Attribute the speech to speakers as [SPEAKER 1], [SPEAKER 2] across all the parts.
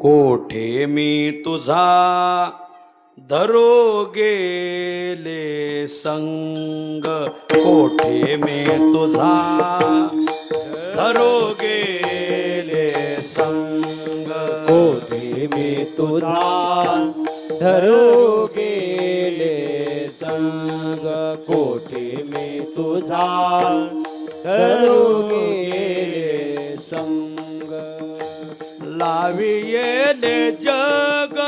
[SPEAKER 1] कोठे मी तुझा धरो गेले संग? कोठे मी तुझा धरो गेले संग?
[SPEAKER 2] कोठे मी तुझा धरो गेले संग? कोठे मी तुझा धरो गेले संग?
[SPEAKER 1] लावी येले जग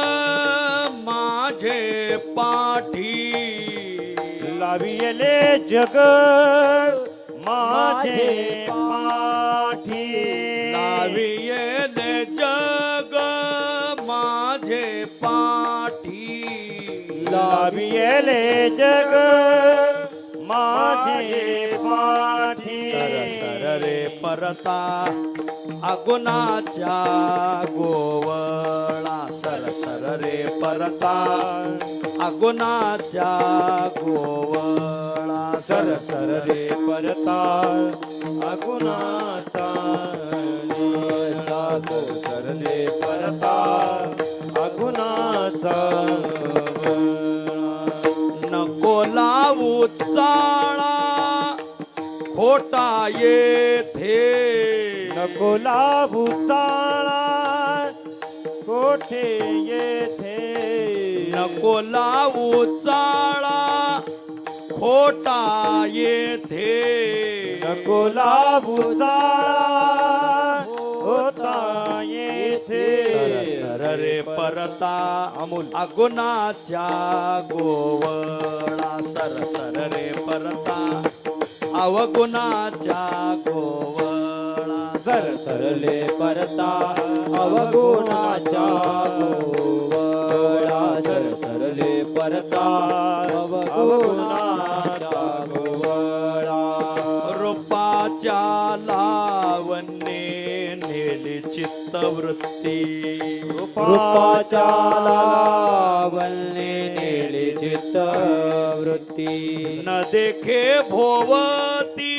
[SPEAKER 1] माझे पाठी.
[SPEAKER 3] लाविले जग माझे पाठी.
[SPEAKER 1] लावी येले जग माझे पाठी.
[SPEAKER 3] लाविले जग माझे पाठी.
[SPEAKER 1] सर सर रे परता. अगुणाच्या गोवळा. सर सर रे परता. अगुणाच्या गोवळा.
[SPEAKER 3] सर सर रे परता. अगुणाता
[SPEAKER 1] सर रे येथे
[SPEAKER 3] नको लाभू ताळा कोठे येथे
[SPEAKER 1] नको लावू चाळा खोटा येथे
[SPEAKER 3] नको लाभू ताळा होता येथे
[SPEAKER 1] रे परता अमूल अगुणाच्या गोवळा सर सर रे परता अवगुणाच्या गोवळा
[SPEAKER 2] सर सरले परता अवगुणाच्या गोवळा सर सरले परता अवगुणाच्या गोवळा.
[SPEAKER 1] रूपाच्या लावण्ये नेली चित्तवृत्ती.
[SPEAKER 2] रूपाच्या लावण्ये नेली चित्त वृत्ती
[SPEAKER 1] न देखे भोवती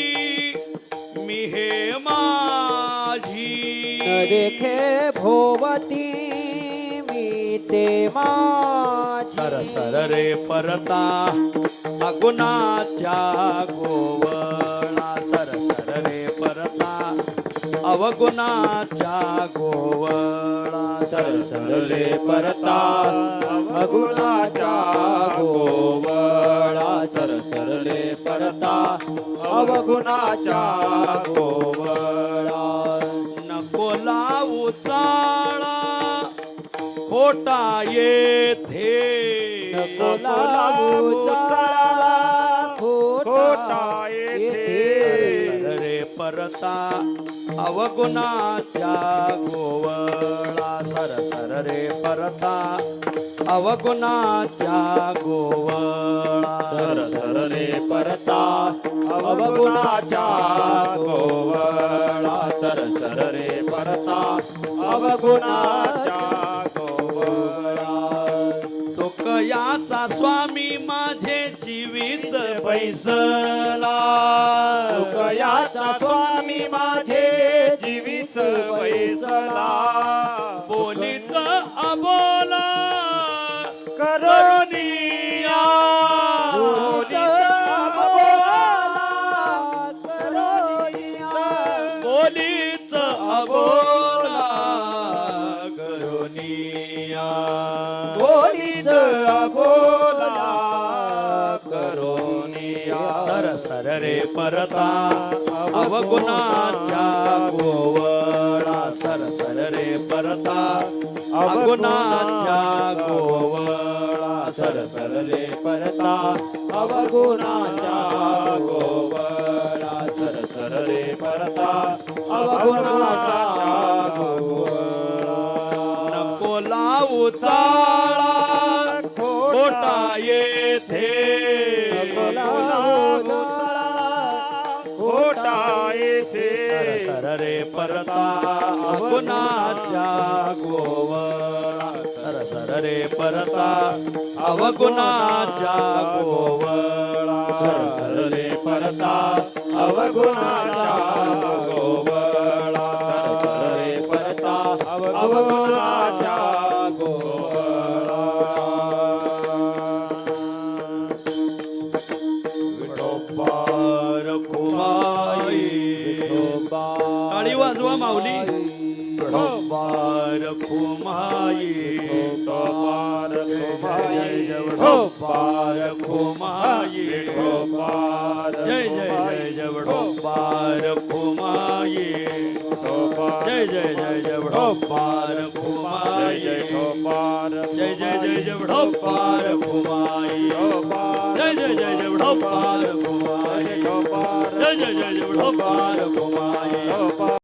[SPEAKER 1] मी हे माझी।
[SPEAKER 2] न देखे भोवती मी ते माझी।
[SPEAKER 1] सर सर रे परता अगुणाच्या गोवळा। सर सर रे परता अवगुणाच्या गोवळा सर सर रे
[SPEAKER 2] परता अगुणाच्या गोवळा सर सरले परता अवगुणाच्या गोवळा
[SPEAKER 1] नको लावू चाळा. खोटा येथे.
[SPEAKER 2] नको लावू चाळा. खोटा येथे.
[SPEAKER 1] परता अवगुणाच्या गोवळा सर सर रे परता अवगुणाच्या गोवळा
[SPEAKER 2] सर सर रे परता अवगुणाच्या गोवळा.
[SPEAKER 1] तुकयाचा स्वामी माझे जीवीच पैसला
[SPEAKER 3] स्वामी माझे जीवित वैसला
[SPEAKER 1] बोलीच अबोला.
[SPEAKER 3] करोनिया
[SPEAKER 1] बोलीच अबोला. सर रे परता अवगुणाच्या गोवळा. सर सर रे परता अवगुणाच्या गोवळा.
[SPEAKER 2] सर सर रे परता अवगुणाच्या गोवळा. सर सर रे परता अवगुणाच्या गोवळा.
[SPEAKER 1] नको लावू चाळा खोटा येथे.
[SPEAKER 3] खोटा येथे
[SPEAKER 1] सर रे परता अवगुणाच्या गोवळा सर सर रे परता अवगुणाच्या गोवळा
[SPEAKER 2] सर सर रे परता अवगुणाच्या गोवळा
[SPEAKER 1] टाळी वाजवा माऊली. ढोपार फुमाई
[SPEAKER 3] पार
[SPEAKER 1] जय जय ढोपार फुमाई
[SPEAKER 3] पार
[SPEAKER 1] जय जय जय. जय ढोपार फुमाई जय जय जय जय ढोपार फुमाई
[SPEAKER 3] जय पार
[SPEAKER 1] जय जय जय जय ढोपार फुमाई जय जय जय जय ढोपार फुमाई जय जय जय जय ढोपार फुमाई